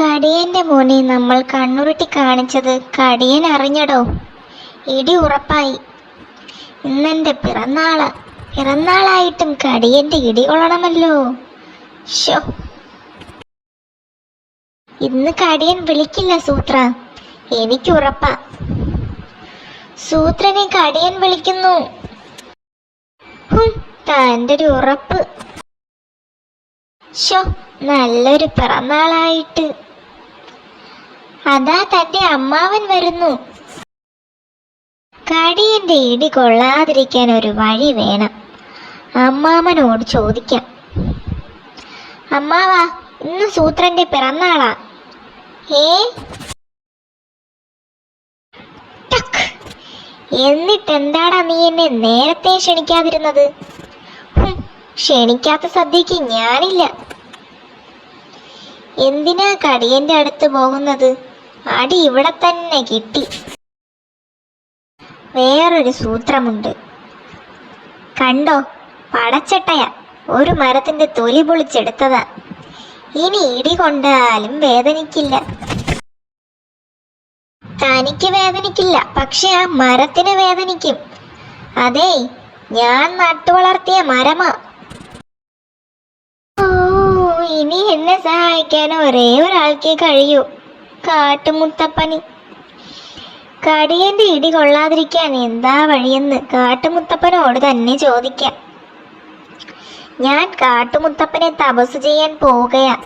കടിയന്റെ മോനെ നമ്മൾ കണ്ണുരുട്ടി കാണിച്ചത് കടിയൻ അറിഞ്ഞടോ. ഇടി ഉറപ്പായി. ഇന്നെന്റെ പിറന്നാൾ. പിറന്നാളായിട്ടും കടിയന്റെ ഇടി കൊള്ളണമല്ലോ. ഇന്ന് കടിയൻ വിളിക്കില്ല സൂത്ര. എനിക്ക് ഉറപ്പാ. സൂത്രനെ കടിയൻ വിളിക്കുന്നു. തന്റെ ഒരു ഉറപ്പ്. ഷോ നല്ലൊരു പിറന്നാളായിട്ട്. അതാ തന്റെ അമ്മാവൻ വരുന്നു. കടിയന്റെ ഇടി കൊള്ളാതിരിക്കാൻ ഒരു വഴി വേണം. അമ്മാമനോട് ചോദിക്കാം. അമ്മാവാ ഇന്ന് സൂത്രന്റെ പിറന്നാളാ. ഏ? ടക്ക്. എന്നിട്ടെന്താടാ നീ എന്നെ നേരത്തെ ക്ഷണിക്കാതിരുന്നത്? ക്ഷണിക്കാത്ത സദ്യക്ക് ഞാനില്ല. എന്തിനാ കടിയന്റെ അടുത്ത് പോകുന്നത്? അടി ഇവിടെ തന്നെ കിട്ടി. വേറൊരു സൂത്രമുണ്ട്. കണ്ടോ? പടച്ചട്ടയ. ഒരു മരത്തിന്റെ തൊലി പൊളിച്ചെടുത്തതാ. ഇനി ഇടി കൊണ്ടാലും വേദനിക്കില്ല. തനിക്ക് വേദനിക്കില്ല. പക്ഷെ ആ മരത്തിന് വേദനിക്കും. അതെ ഞാൻ നട്ടുവളർത്തിയ മരമാ. ഓ ഇനി എന്നെ സഹായിക്കാൻ ഒരേ ഒരാൾക്കേ കഴിയൂ. കാട്ടുമുത്തപ്പന്. കടിയന്റെ ഇടി കൊള്ളാതിരിക്കാൻ എന്താ വഴിയെന്ന് കാട്ടുമുത്തപ്പനോട് തന്നെ ചോദിക്കാം. ഞാൻ കാട്ടുമുത്തപ്പനെ തപസ് ചെയ്യാൻ പോവുകയാ.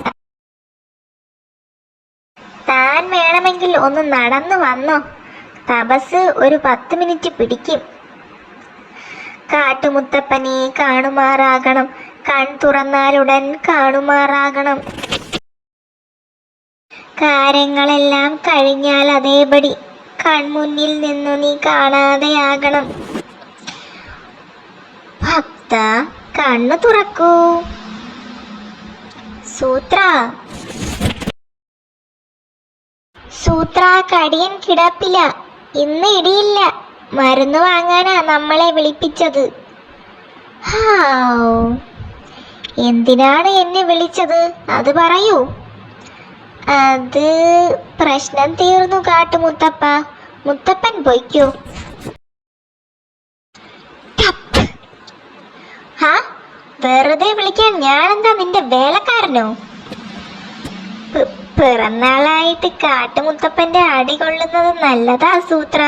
താൻ വേണമെങ്കിൽ ഒന്ന് നടന്നു വന്നോ. തപസ് ഒരു പത്ത് മിനിറ്റ് പിടിക്കും. കാട്ടുമുത്തപ്പനെ കാണുമാറാകണം. കൺ തുറന്നാലുടൻ കാണുമാറാകണം. കാര്യങ്ങളെല്ലാം കഴിഞ്ഞാൽ അതേപടി കൺമുന്നിൽ നിന്നു നീ കാണാതെയാകണം. ഭക്ത കണ്ണു തുറക്കൂ. സൂത്ര. സൂത്ര കടിയൻ കിടപ്പില്ല ഇന്ന് ഇടിയില്ല. മരുന്ന് വാങ്ങാനാ നമ്മളെ വിളിപ്പിച്ചത്. എന്തിനാണ് എന്നെ വിളിച്ചത്? അത് പറയൂ. അത് പ്രശ്നം തീർന്നു കാട്ടു മുത്തപ്പ. മുത്തപ്പൻ പോയിക്കോ. വെറുതെ വിളിക്കാൻ ഞാനെന്താ നിന്റെ വേലക്കാരനോ? പിറന്നാളായിട്ട് കാട്ടുമുത്തപ്പന്റെ അടി കൊള്ളുന്നത് നല്ലതാ സൂത്ര.